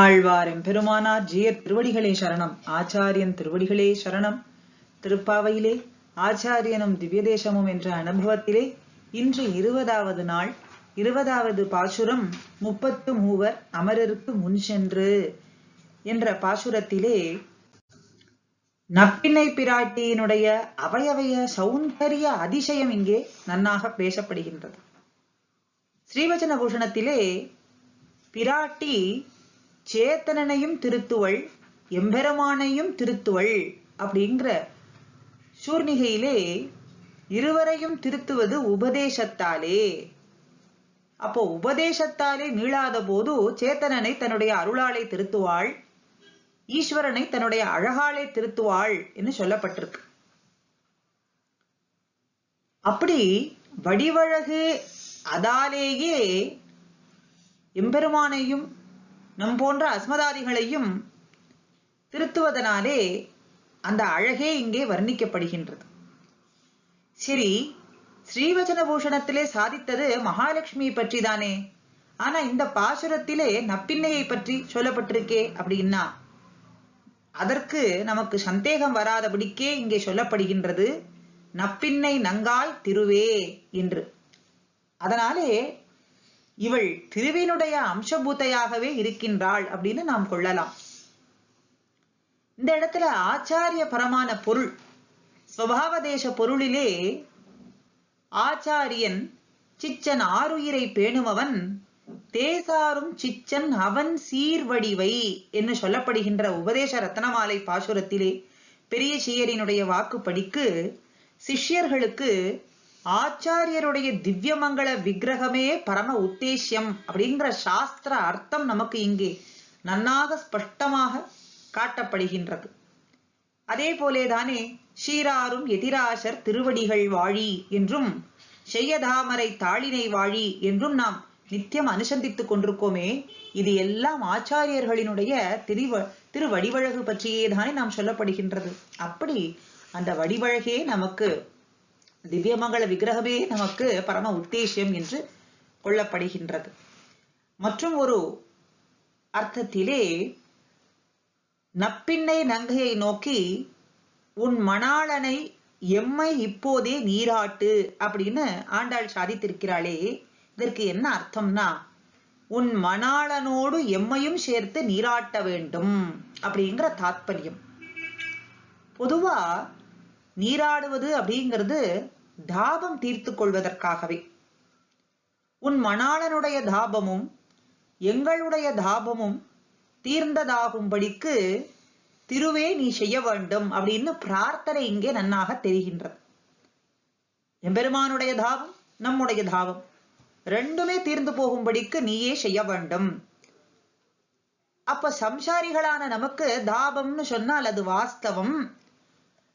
ஆழ்வார் பெருமானார் ஜியர் திருவடிகளே சரணம். ஆச்சாரியன் திருவடிகளே சரணம். திருப்பாவையிலே ஆச்சாரியனும் திவ்யதேசமும் என்ற அனுபவத்திலே இன்று இருபதாவது நாள் இருபதாவது பாசுரம் முப்பத்து மூவர் அமரருக்கு முன் சென்று என்ற பாசுரத்திலே நப்பினை பிராட்டியினுடைய அவையவைய சௌந்தரிய அதிசயம் இங்கே நன்னாக பேசப்படுகின்றது. ஸ்ரீவச்சன பூஷணத்திலே பிராட்டி சேத்தனனையும் திருத்துவள் எம்பெருமானையும் திருத்துவள் அப்படிங்கிற சூர்ணிகையிலே இருவரையும் திருத்துவது உபதேசத்தாலே. அப்போ உபதேசத்தாலே மீளாத போது சேத்தனனை தன்னுடைய அருளாலே திருத்துவாள் ஈஸ்வரனை தன்னுடைய அழகாலே திருத்துவாள் என்று சொல்லப்பட்டிருக்கு. அப்படி வடிவழகு அதாலேயே எம்பெருமானையும் நம் போன்ற அஸ்மதாதிகளையும் திருத்துவதனாலே அந்த அழகே இங்கே வர்ணிக்கப்படுகின்றது. சரி ஸ்ரீவச்சன பூஷணத்திலே சாதித்தது மகாலட்சுமி பற்றி தானே ஆனா இந்த பாசுரத்திலே நப்பின்னையை பற்றி சொல்லப்பட்டிருக்கே அப்படின்னா அதற்கு நமக்கு சந்தேகம் வராதபடிக்கே இங்கே சொல்லப்படுகின்றது நப்பின்னை நங்காய் திருவே என்று. அதனாலே இவள் திருவினுடைய அம்சபூத்தையாகவே இருக்கின்றாள் அப்படின்னு நாம் கொள்ளலாம். இந்த இடத்துல ஆச்சாரிய பரமான பொருள் சுவாவதேச பொருளிலே ஆச்சாரியன் சிச்சன் ஆறுயிரை பேணுமவன் தேசாரும் சிச்சன் அவன் சீர்வடிவை என்று சொல்லப்படுகின்ற உபதேச ரத்னமாலை பாசுரத்திலே பெரிய சீயரினுடைய வாக்குப்படிக்கு சிஷ்யர்களுக்கு ஆச்சாரியருடைய திவ்யமங்கள விக்கிரகமே பரம உத்தேசியம் அப்படிங்கிற சாஸ்திர அர்த்தம் நமக்கு இங்கே நன்னாக ஸ்பஷ்டமாக காட்டப்படுகின்றது. அதே போலேதானே ஷீராரும் எதிராசர் திருவடிகள் வாழி என்றும் செய்யதாமரை தாளினை வாழி என்றும் நாம் நித்தியம் அனுசந்தித்துக் கொண்டிருக்கோமே இது எல்லாம் ஆச்சாரியர்களினுடைய திரிவ திருவடிவழகு பற்றியே தானே நாம் சொல்லப்படுகின்றது. அப்படி அந்த வடிவழகே நமக்கு திவ்யமங்கள விக்கிரகமே நமக்கு பரம உத்தேசியம் என்று கொள்ளப்படுகின்றது. மற்றும் ஒரு அர்த்தத்திலே நப்பின்னை நங்கையை நோக்கி உன் மணாளனை எம்மை இப்போதே நீராட்டு அப்படின்னு ஆண்டாள் சாதித்திருக்கிறாளே இதற்கு என்ன அர்த்தம்னா உன் மணாளனோடு எம்மையும் சேர்த்து நீராட்ட வேண்டும் அப்படிங்கிற தாத்பரியம். பொதுவா நீராடுவது அப்படிங்கிறது தாபம் தீர்த்து கொள்வதற்காகவே. உன் மணாளனுடைய தாபமும் எங்களுடைய தாபமும் தீர்ந்ததாகும்படிக்கு திருவே நீ செய்ய வேண்டும் அப்படின்னு பிரார்த்தனை இங்கே நன்னாக தெரிகின்றது. எம்பெருமானுடைய தாபம் நம்முடைய தாபம். ரெண்டுமே தீர்ந்து போகும்படிக்கு நீயே செய்ய வேண்டும். அப்ப சம்சாரிகளான நமக்கு தாபம்னு சொன்னால் அது வாஸ்தவம்.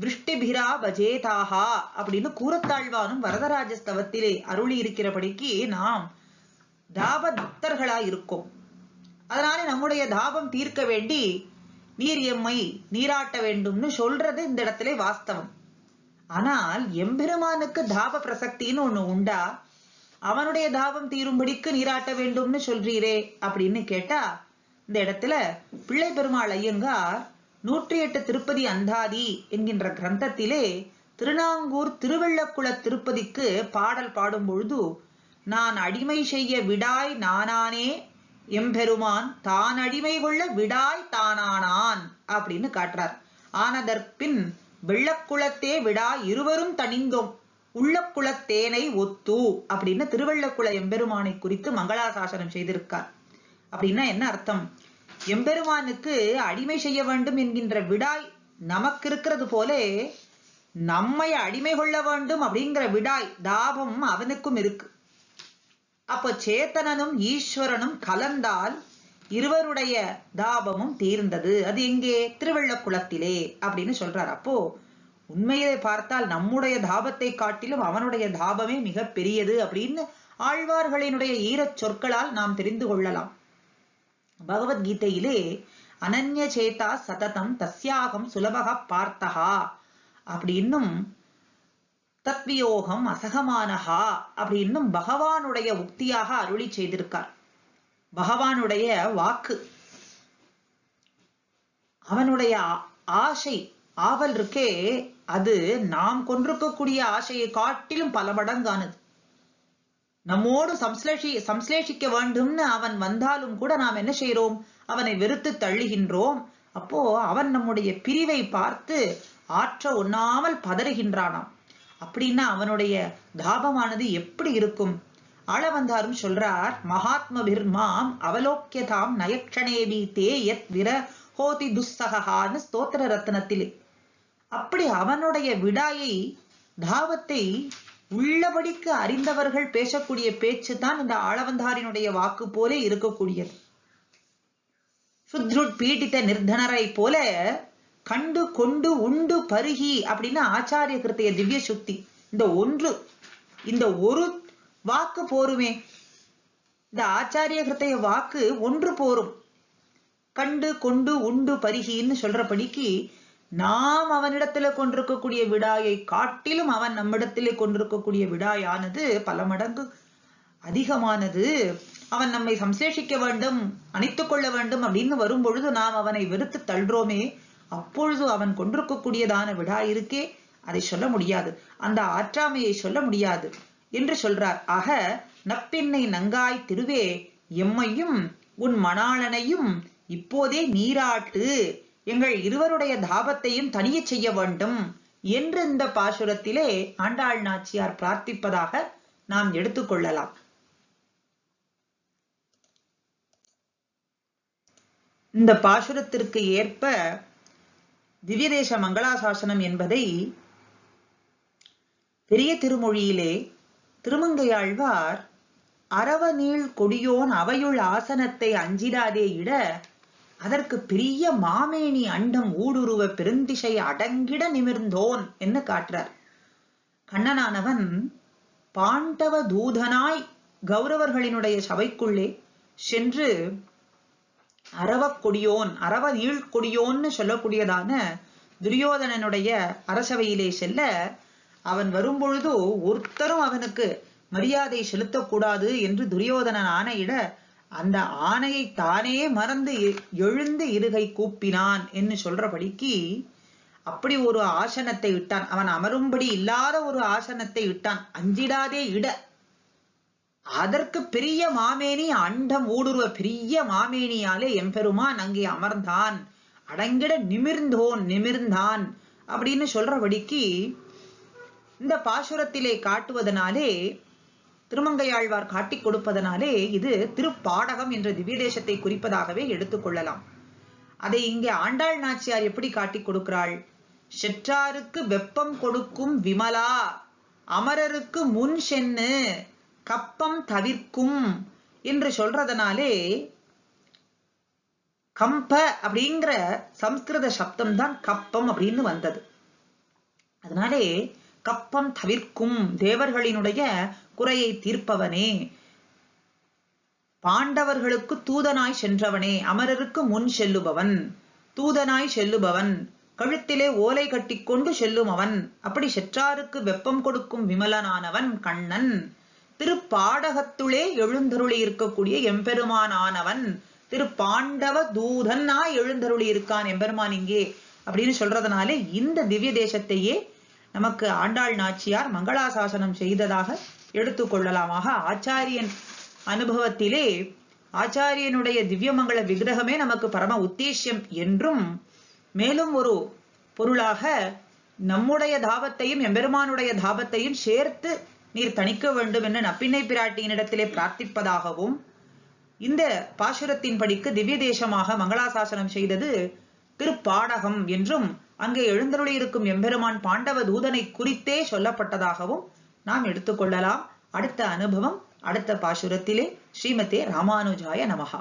விருஷ்டிபிரா பஜேதாகா அப்படின்னு கூறத்தாழ்வானும் வரதராஜ ஸ்தவத்திலே அருளி இருக்கிறபடிக்கு நாம் தாபத்தர்களா இருக்கோம் அதனால நம்முடைய தாபம் தீர்க்க வேண்டி நீர் எம்மை நீராட்ட வேண்டும்னு சொல்றது இந்த இடத்துல வாஸ்தவம். ஆனால் எம்பெருமானுக்கு தாப பிரசக்தின்னு ஒண்ணு உண்டா? அவனுடைய தாபம் தீரும்படிக்கு நீராட்ட வேண்டும்னு சொல்றீரே அப்படின்னு கேட்டா இந்த இடத்துல பிள்ளை பெருமாள் ஐயங்கார் நூற்றி எட்டு திருப்பதி அந்தாதி என்கின்ற கிரந்தத்திலே திருநாங்கூர் திருவள்ளக்குள திருப்பதிக்கு பாடல் பாடும் பொழுது நான் அடிமை செய்ய விடாய் நானானே எம்பெருமான் தான் அடிமை கொள்ள விடாய் தானானான் அப்படின்னு காட்டுறார். ஆனதற்பின் வெள்ளக்குளத்தே விடா இருவரும் தணிந்தோம் உள்ளக்குளத்தேனை ஒத்து அப்படின்னு திருவள்ளக்குள எம்பெருமானை குறித்து மங்களாசாசனம் செய்திருக்கார். அப்படின்னா என்ன அர்த்தம்? எம்பெருமானுக்கு அடிமை செய்ய வேண்டும் என்கின்ற விடாய் நமக்கு இருக்கிறது போலே நம்மை அடிமை கொள்ள வேண்டும் அப்படிங்கிற விடாய் தாபம் அவனுக்கும் இருக்கு. அப்போ சேத்தனனும் ஈஸ்வரனும் கலந்தால் இருவருடைய தாபமும் தீர்ந்தது. அது எங்கே? திருவள்ளக்குளத்திலே அப்படின்னு சொல்றார். அப்போ உண்மையை பார்த்தால் நம்முடைய தாபத்தை காட்டிலும் அவனுடைய தாபமே மிக பெரியது அப்படின்னு ஆழ்வார்களினுடைய ஈரச் சொற்களால் நாம் தெரிந்து கொள்ளலாம். பகவத்கீதையிலே அனன்ய சேதா சததம் தஸ்யாகம் சுலபக பார்த்தகா அப்படின்னும் தத்வியோகம் அசகமானஹா அப்படின்னும் பகவானுடைய உக்தியாக அருளி செய்திருக்கார். பகவானுடைய வாக்கு அவனுடைய ஆசை ஆவல் இருக்கே அது நாம் கொண்டிருக்கக்கூடிய ஆசையை காட்டிலும் பல மடங்கானது. நம்மோடு சம்ஸ்லேஷி சம்ஸ்லேஷிக்க வேண்டும்னு அவன் வந்தாலும் கூட நாம் என்ன செய்யறோம் அவனை வெறுத்து தள்ளுகின்றோம். அப்போ அவன் நம்முடைய பிரிவை பார்த்து ஆற்ற ஒண்ணாமல் பதறுகின்றானாம். அப்படின்னா அவனுடைய தாபமானது எப்படி இருக்கும்? ஆளவந்தாரும் சொல்றார் மகாத்ம பிர்மாம் அவலோக்கியதாம் நயக்ஷணேவி தே யத் விர ஹோதி துஸ்ஸகான்னு ஸ்தோத்திர ரத்னத்திலே அப்படி அவனுடைய விடாயை தாவத்தை உள்ளபடிக்கு அறிந்தவர்கள் பேசக்கூடிய பேச்சு தான் இந்த ஆளவந்தாரினுடைய வாக்கு போல இருக்கக்கூடியது. சுத்ருட் பீடித்த நிர்தனரை போல கண்டு கொண்டு உண்டு பருகி அப்படின்னு ஆச்சாரிய கிருத்தைய திவ்ய சுத்தி இந்த ஒன்று இந்த ஒரு வாக்கு போருமே. இந்த ஆச்சாரிய கிருத்தைய வாக்கு ஒன்று போரும். கண்டு கொண்டு உண்டு பருகின்னு சொல்றபடிக்கு நாம் அவனிடத்துல கொண்டிருக்கக்கூடிய விடாயை காட்டிலும் அவன் நம்மிடத்திலே கொண்டிருக்கக்கூடிய விடாயானது பல மடங்கு அதிகமானது. அவன் நம்மை சம்சேஷிக்க வேண்டும் அணைத்துக் கொள்ள வேண்டும் அப்படின்னு வரும் பொழுது நாம் அவனை வெறுத்து தள்ளுறோமே. அப்பொழுது அவன் கொண்டிருக்கக்கூடியதான விடா இருக்கே. அதை சொல்ல முடியாது. அந்த ஆற்றாமையை சொல்ல முடியாது என்று சொல்றார். ஆக நப்பின்னை நங்காய் திருவே எம்மையும் உன் மணாளனையும் இப்போதே நீராட்டு. எங்கள் இருவருடைய தாபத்தையும் தனிய செய்ய வேண்டும் என்று இந்த பாசுரத்திலே ஆண்டாள் நாச்சியார் பிரார்த்திப்பதாக நாம் எடுத்துக்கொள்ளலாம் இந்த பாசுரத்திற்கு ஏற்ப திவ்யதேச மங்களாசாசனம் என்பதை பெரிய திருமொழியிலே திருமங்கையாழ்வார் அரவநீள் கொடியோன் அவையுள் ஆசனத்தை அஞ்சிடாதே இட அதற்கு பெரிய மாமேனி அண்டம் ஊடுருவ பெருந்திசை அடங்கிட நிமிர்ந்தோன் என்று காட்டுறார். கண்ணனானவன் பாண்டவ தூதனாய் கௌரவர்களினுடைய சபைக்குள்ளே சென்று அரவக் கொடியோன் அரவ நீள் கொடியோன்னு சொல்லக்கூடியதான துரியோதனனுடைய அரசவையிலே செல்ல அவன் வரும்பொழுது ஒருத்தரும் அவனுக்கு மரியாதை செலுத்தக்கூடாது என்று துரியோதனன் ஆணையிட அந்த ஆணையை தானே மறந்து எழுந்து இருகை கூப்பினான் என்று சொல்றபடிக்கு அப்படி ஒரு ஆசனத்தை விட்டான் அவன் அமரும்படி இல்லாத ஒரு ஆசனத்தை விட்டான் அஞ்சிடாதே இட. அதற்கு பெரிய மாமேனி அண்டம் ஊடுருவ பெரிய மாமேனியாலே எம்பெருமான் அங்கே அமர்ந்தான். அடங்கிட நிமிர்ந்தோன் நிமிர்ந்தான் அப்படின்னு சொல்றபடிக்கு இந்த பாசுரத்திலே காட்டுவதனாலே திருமங்கையாழ்வார் காட்டிக் கொடுப்பதனாலே இது திருப்பாடகம் என்ற திவ்ய தேசத்தை குறிப்பதாகவே எடுத்துக்கொள்ளலாம் அதை இங்கே ஆண்டாள் நாச்சியார் எப்படி காட்டிக் கொடுக்கிறாள்? செற்றாருக்கு வெப்பம் கொடுக்கும் விமலா அமரருக்கு முன் சென்னு கப்பம் தவிர்க்கும் என்று சொல்றதனாலே கம்ப அப்படிங்கிற சம்ஸ்கிருத சப்தம் தான் கப்பம் அப்படின்னு வந்தது. அதனாலே கப்பம் தவிர்க்கும் தேவர்களினுடைய குறையை தீர்ப்பவனே. பாண்டவர்களுக்கு தூதனாய் சென்றவனே. அமரருக்கு முன் செல்லுபவன். தூதனாய் செல்லுபவன். கழுத்திலே ஓலை கட்டிக்கொண்டு செல்லும் அவன் அப்படி செற்றாருக்கு வெப்பம் கொடுக்கும் விமலனானவன் கண்ணன். திருப்பாடகத்துளே எழுந்தருளி இருக்கக்கூடிய எம்பெருமானானவன். திரு பாண்டவ தூதனாய் எழுந்தருளி இருக்கான் எம்பெருமான் இங்கே. அப்படின்னு சொல்றதுனாலே இந்த திவ்ய தேசத்தையே நமக்கு ஆண்டாள் நாச்சியார் மங்களாசாசனம் செய்ததாக எடுத்துக்கொள்ளலாமாக. ஆச்சாரியன் அனுபவத்திலே ஆச்சாரியனுடைய திவ்யமங்கள விக்கிரகமே நமக்கு பரம உத்தேசியம் என்றும் மேலும் ஒரு பொருளாக நம்முடைய தாபத்தையும் எம்பெருமானுடைய தாபத்தையும் சேர்த்து நீர் தணிக்க வேண்டும் என்று நப்பிண்ணை பிராட்டியினிடத்திலே பிரார்த்திப்பதாகவும் இந்த பாசுரத்தின் படிக்கு திவ்ய தேசமாக மங்களாசாசனம் செய்தது திருப்பாடகம் என்றும் அங்கே எழுந்தருளி இருக்கும் எம்பெருமான் பாண்டவ தூதனை குறித்தே சொல்லப்பட்டதாகவும் நாம் எடுத்துக்கொள்ளலாம். அடுத்த அனுபவம் அடுத்த பாசுரத்திலே ஸ்ரீமதே ராமானுஜாய நமகா